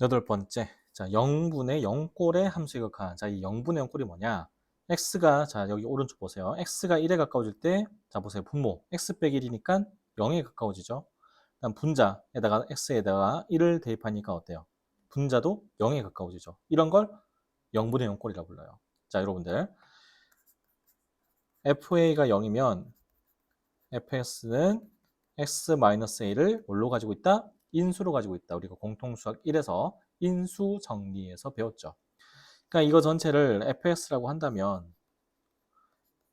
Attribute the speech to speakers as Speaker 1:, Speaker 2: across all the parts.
Speaker 1: 여덟 번째. 자, 0분의 0꼴의 함수의 극한. 자, 이 0분의 0꼴이 뭐냐? x가, 자, 여기 오른쪽 보세요. x가 1에 가까워질 때, 자, 보세요. 분모. x 빼기 1이니까 0에 가까워지죠. 그다음 분자에다가 x에다가 1을 대입하니까 어때요? 분자도 0에 가까워지죠. 이런 걸 0분의 0꼴이라고 불러요. 자, 여러분들. fa가 0이면 fs는 x-a를 뭘로 가지고 있다? 인수로 가지고 있다. 우리가 공통수학 1에서 인수 정리에서 배웠죠. 그러니까 이거 전체를 fs라고 한다면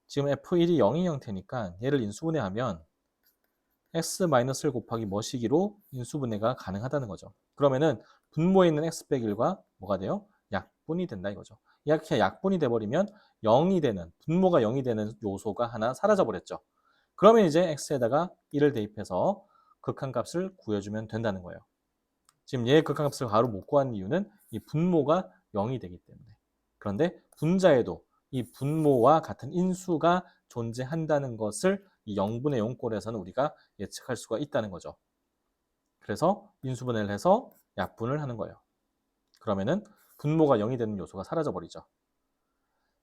Speaker 1: 지금 f1이 0인 형태니까 얘를 인수분해하면 x-를 곱하기 뭐시기로 인수분해가 가능하다는 거죠. 그러면은 분모에 있는 x 빼기 1과 뭐가 돼요? 약분이 된다 이거죠. 이렇게 약분이 돼버리면 0이 되는 분모가 0이 되는 요소가 하나 사라져 버렸죠. 그러면 이제 x에다가 1을 대입해서 극한값을 구해주면 된다는 거예요. 지금 얘 극한값을 바로 못 구한 이유는 이 분모가 0이 되기 때문에. 그런데 분자에도 이 분모와 같은 인수가 존재한다는 것을 이 0분의 0꼴에서는 우리가 예측할 수가 있다는 거죠. 그래서 인수분해를 해서 약분을 하는 거예요. 그러면은 분모가 0이 되는 요소가 사라져 버리죠.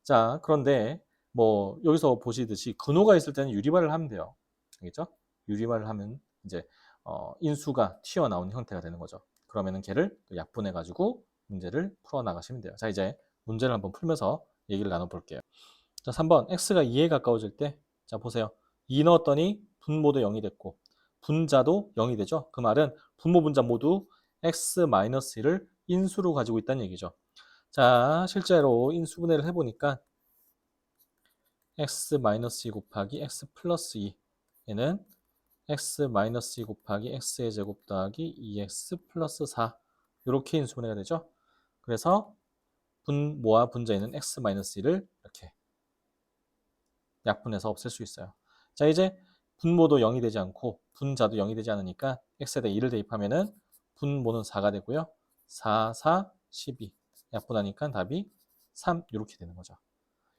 Speaker 1: 자, 그런데 뭐 여기서 보시듯이 근호가 있을 때는 유리발을 하면 돼요. 알겠죠? 유리발을 하면 이제 어, 인수가 튀어나온 형태가 되는 거죠. 그러면은 걔를 또 약분해 가지고 문제를 풀어 나가시면 돼요. 자, 이제 문제를 한번 풀면서 얘기를 나눠 볼게요. 자, 3번 x가 2에 가까워질 때 자, 보세요. 2 넣었더니 분모도 0이 됐고 분자도 0이 되죠. 그 말은 분모 분자 모두 x-1을 인수로 가지고 있다는 얘기죠. 자, 실제로 인수분해를 해 보니까 x-2 곱하기 x 플러스 2 얘는 x-2 곱하기 x의 제곱 더하기 2x 플러스 4 이렇게 인수분해가 되죠. 그래서 분모와 분자에는 x-1을 이렇게 약분해서 없앨 수 있어요. 자 이제 분모도 0이 되지 않고 분자도 0이 되지 않으니까 x에다 2를 대입하면은 분모는 4가 되고요. 4, 4, 12 약분하니까 답이 3 이렇게 되는 거죠.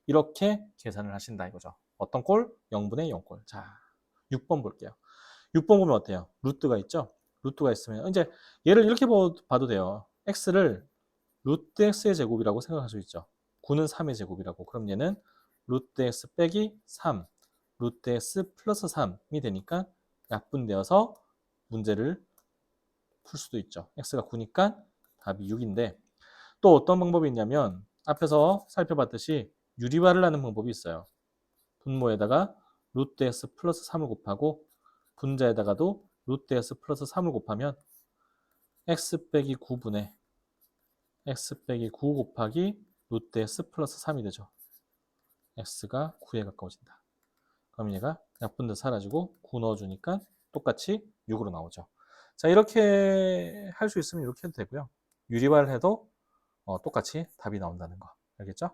Speaker 1: 이렇게 계산을 하신다 이거죠. 어떤 꼴? 0분의 0꼴. 자, 6번 볼게요. 6번 보면 어때요? 루트가 있죠? 루트가 있으면 이제 얘를 이렇게 봐도 돼요. x를 루트 x의 제곱이라고 생각할 수 있죠. 9는 3의 제곱이라고. 그럼 얘는 루트 x 빼기 3, 루트 x 플러스 3이 되니까 약분되어서 문제를 풀 수도 있죠. x가 9니까 답이 6인데 또 어떤 방법이 있냐면 앞에서 살펴봤듯이 유리화를 하는 방법이 있어요. 분모에다가 루트 x 플러스 3을 곱하고 분자에다가도 루트 x 플러스 3을 곱하면 x 빼기 9분의 x 빼기 9 곱하기 루트 x 플러스 3이 되죠. x가 9에 가까워진다. 그럼 얘가 약분도 사라지고 9 넣어주니까 똑같이 6으로 나오죠. 자 이렇게 할 수 있으면 이렇게 해도 되고요. 유리화를 해도 어, 똑같이 답이 나온다는 거 알겠죠?